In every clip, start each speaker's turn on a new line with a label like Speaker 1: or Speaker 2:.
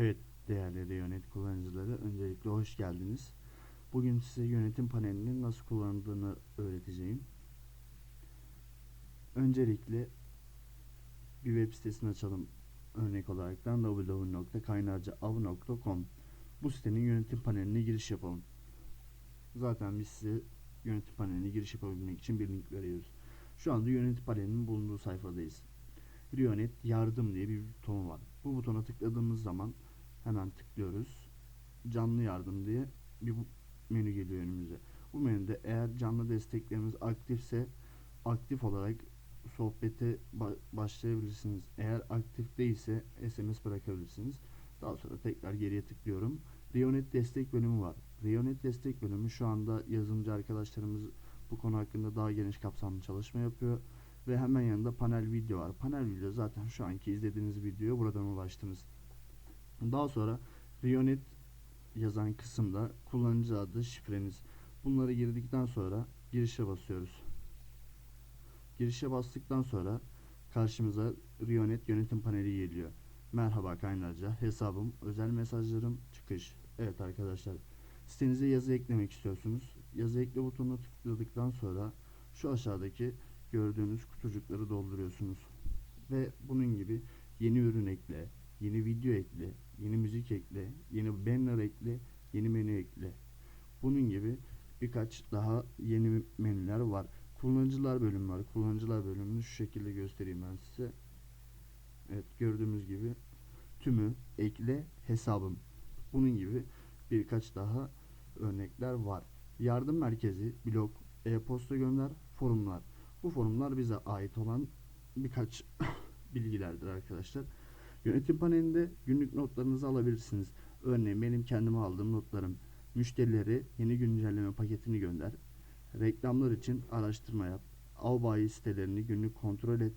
Speaker 1: Evet değerli Reyonet kullanıcıları öncelikle hoş geldiniz. Bugün size yönetim panelinin nasıl kullanıldığını öğreteceğim. Öncelikle bir web sitesini açalım örnek olaraktan www.kaynarcaav.com Bu sitenin yönetim paneline giriş yapalım. Zaten biz size yönetim paneline giriş yapabilmek için bir link veriyoruz. Şu anda yönetim panelinin bulunduğu sayfadayız. Riyonet yardım diye bir butonu var. Bu butona tıkladığımız zaman hemen tıklıyoruz. Canlı yardım diye bir menü geliyor önümüze. Bu menüde eğer canlı desteklerimiz aktifse aktif olarak sohbete ba- başlayabilirsiniz. Eğer aktif değilse SMS bırakabilirsiniz. Daha sonra tekrar geriye tıklıyorum. Riyonet destek bölümü var. Riyonet destek bölümü şu anda yazılımcı arkadaşlarımız bu konu hakkında daha geniş kapsamlı çalışma yapıyor. Ve hemen yanında panel video var. Panel video zaten şu anki izlediğiniz videoya buradan ulaştınız. Daha sonra Riyonet yazan kısımda kullanıcı adı, şifreniz. Bunları girdikten sonra girişe basıyoruz. Girişe bastıktan sonra karşımıza Riyonet yönetim paneli geliyor. Merhaba kaynarca, hesabım, özel mesajlarım, çıkış. Evet arkadaşlar, sitenize yazı eklemek istiyorsunuz. Yazı ekle butonuna tıkladıktan sonra şu aşağıdaki gördüğünüz kutucukları dolduruyorsunuz. Ve bunun gibi yeni ürün ekle, yeni video ekle, yeni müzik ekle, yeni banner ekle, yeni menü ekle. Bunun gibi birkaç daha yeni menüler var. Kullanıcılar bölümü var. Kullanıcılar bölümünü şu şekilde göstereyim ben size. Evet gördüğümüz gibi tümü ekle hesabım. Bunun gibi birkaç daha örnekler var. Yardım merkezi, blog, e-posta gönder, forumlar. Bu forumlar bize ait olan birkaç bilgilerdir arkadaşlar. Yönetim panelinde günlük notlarınızı alabilirsiniz. Örneğin benim kendime aldığım notlarım. Müşterileri yeni güncelleme paketini gönder. Reklamlar için araştırma yap. Av bayi sitelerini günlük kontrol et.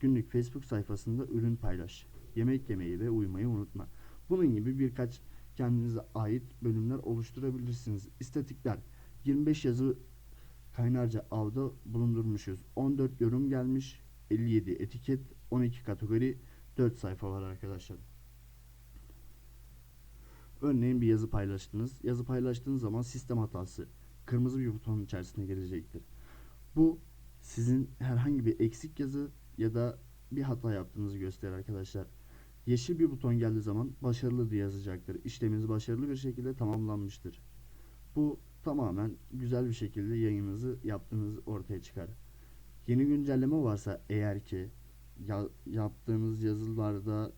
Speaker 1: Günlük Facebook sayfasında ürün paylaş. Yemek yemeyi ve uyumayı unutma. Bunun gibi birkaç kendinize ait bölümler oluşturabilirsiniz. İstatikler 25 yazı kaynarca avda bulundurmuşuz. 14 yorum gelmiş, 57 etiket, 12 kategori, 4 sayfa var arkadaşlar. Örneğin bir yazı paylaştınız. Yazı paylaştığınız zaman sistem hatası kırmızı bir butonun içerisine gelecektir. Bu sizin herhangi bir eksik yazı ya da bir hata yaptığınızı gösterir arkadaşlar. Yeşil bir buton geldiği zaman başarılı diye yazacaktır. İşleminiz başarılı bir şekilde tamamlanmıştır. Bu tamamen güzel bir şekilde yayınınızı yaptığınız ortaya çıkar. Yeni güncelleme varsa eğer ki ya- yaptığınız yazılarda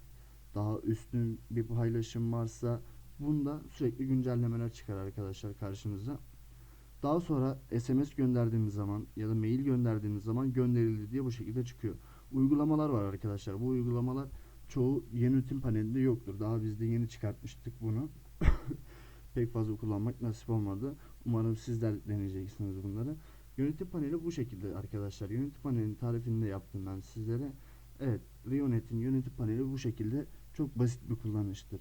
Speaker 1: daha üstün bir paylaşım varsa bunda sürekli güncellemeler çıkar arkadaşlar karşınıza. Daha sonra SMS gönderdiğiniz zaman ya da mail gönderdiğiniz zaman gönderildi diye bu şekilde çıkıyor. Uygulamalar var arkadaşlar. Bu uygulamalar çoğu yönetim panelinde yoktur. Daha biz de yeni çıkartmıştık bunu. Pek fazla kullanmak nasip olmadı. Umarım sizler deneyeceksiniz bunları. Yönetim paneli bu şekilde arkadaşlar. Yönetim panelinin tarifini de yaptım ben sizlere. Evet, Rionet'in yönetim paneli bu şekilde çok basit bir kullanıştır.